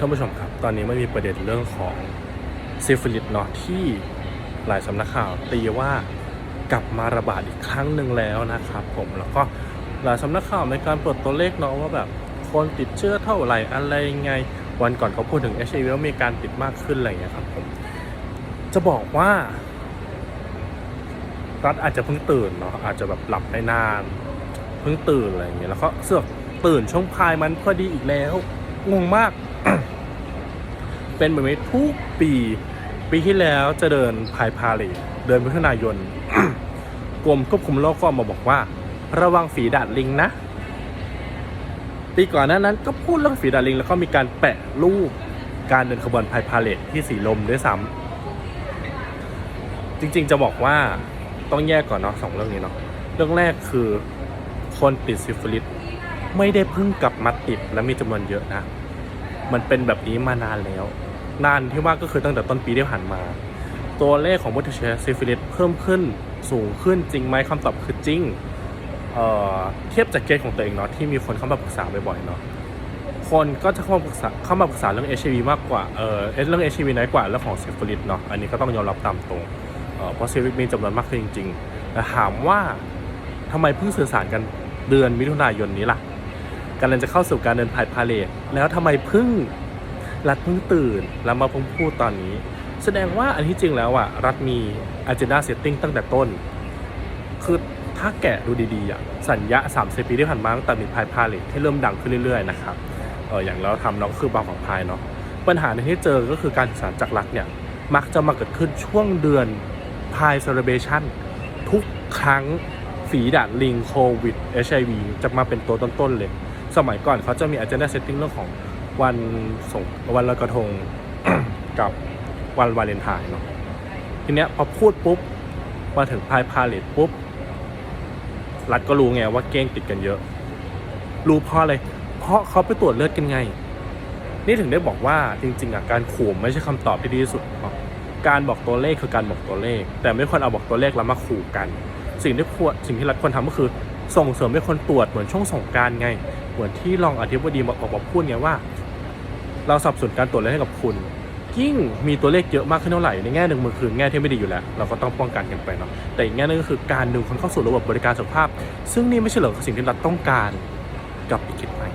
ท่านผู้ชมครับ ตอนนี้ไม่มีประเด็นเรื่องของซิฟิลิสเนาะที่หลายสำนักข่าวตีว่ากลับมาระบาดอีกครั้งหนึ่งแล้วนะครับผมแล้วก็หลายสำนักข่าวในการเปิดตัวเลขเนาะว่าแบบคนติดเชื้อเท่าไหร่อะไรยังไง วันก่อนเขาพูดถึง HIV ว่ามีการติดมากขึ้นอะไรอย่างเงี้ยครับผมจะบอกว่ารัฐอาจจะเพิ่งตื่นเนาะอาจจะแบบหลับไปนานเพิ่งตื่นอะไรอย่างเงี้ยแล้วก็เสือกตื่นช่วงพายมันพอดีอีกแล้วงงมาก เป็นแบบนี้ทุกปี ปีที่แล้วจะเดินพายพาเลทเดินมิถุนายน กรมควบคุมโรคก็มาบอกว่า ระวังฝีดาดลิงนะปีก่อนหน้านั้นก็พูดเรื่องฝีดาดลิง แล้วก็มีการแปะรูปการเดินขบวนพายพาเลทที่สีลมด้วยซ้ำจริงๆจะบอกว่าต้องแยกก่อนเนาะสองเรื่องนี้เนาะเรื่องแรกคือคนติดซิฟิลิสไม่ได้เพิ่งกลับมาติดและมีจำนวนเยอะนะ มันเป็นแบบนี้มานานแล้ว นานที่ว่าก็คือตั้งแต่ต้นปีที่ผ่านมา ตัวเลขของผู้ติดเชื้อซิฟิลิสเพิ่มขึ้นสูงขึ้นจริงไหมคำตอบคือจริงเเทียบจากเกณฑ์ของตัวเองเนาะที่มีคนเข้ามาปรึกษาบ่อยๆเนาะคนก็จะเข้ามาปรึกษาเข้ามาปรึกษาเรื่อง HIV มากกว่าเออเรื่อง HIV น้อยกว่าเรื่องของซิฟิลิสเนาะอันนี้ก็ต้องยอมรับตามตรงเออเพราะซิฟิลิสมีจำนวนมากขึ้นจริงๆแต่ถามว่าทำไมเพิ่งสื่อสารกันเดือนมิถุนายนนี้ล่ะ กำลังจะเข้าสู่การเดินพายพาเลทแล้วทำไมพิ่งรัฐเพิ่งตื่นแล้วมาพิ่งพูดตอนนี้ แสดงว่าอันที่จริงแล้วอะรัฐมี agenda setting ตั้งแต่ต้น คือถ้าแกะดูดีๆอะสัญญา30ปีที่ผ่านมาตั้งแต่มีพายพาเลทที่เริ่มดังขึ้นเรื่อยๆนะครับเอออย่างเราทำเราก็คือบางของพายเนาะปัญหาในที่เจอก็คือการสื่อสารจากรัฐเนี่ยมักจะมาเกิดขึ้นช่วงเดือนพายเซเลเบชันทุกครั้งฝีดาดลิงโควิด HIV จะมาเป็นตัวต้นๆเลย สมัยก่อนเขาจะมี agenda setting เรื่องของวันสงวันลอยกระทง กับวันวาเลนไทน์เนาะทีเนี้ยพอพูดปุ๊บมาถึงพายพาเลตปุ๊บ รัฐก็รู้ไงว่าเก้งติดกันเยอะ รู้เพราะอะไร เพราะเขาไปตรวจเลือดกันไง นี่ถึงได้บอกว่าจริง ๆอะการขู่ไม่ใช่คำตอบที่ดีที่สุดหรอกการบอกตัวเลขคือการบอกตัวเลข แต่ไม่ควรเอาบอกตัวเลขแล้วมาขู่กัน สิ่งที่ควรสิ่งที่รัฐควรทำก็คือ ส่งเสริมให้คนตรวจเหมือนช่วงสงการไง เหมือนที่รองอธิบดีมาออกมาพูดไงว่า เราสับสนุนการตรวจเลือดให้กับคุณ ยิ่งมีตัวเลขเยอะมากขึ้นเท่าไหร่ในแง่หนึ่งมันคือแง่ที่ไม่ดีอยู่แล้ว เราก็ต้องป้องกันกันไปเนาะแต่อีกแง่หนึงก็คือการดึงคนเข้าสู่ระบบบริการสุขภาพ ซึ่งนี่ไม่ใช่เหรอสิ่งที่รัฐต้องการกับอีกคิดใหม่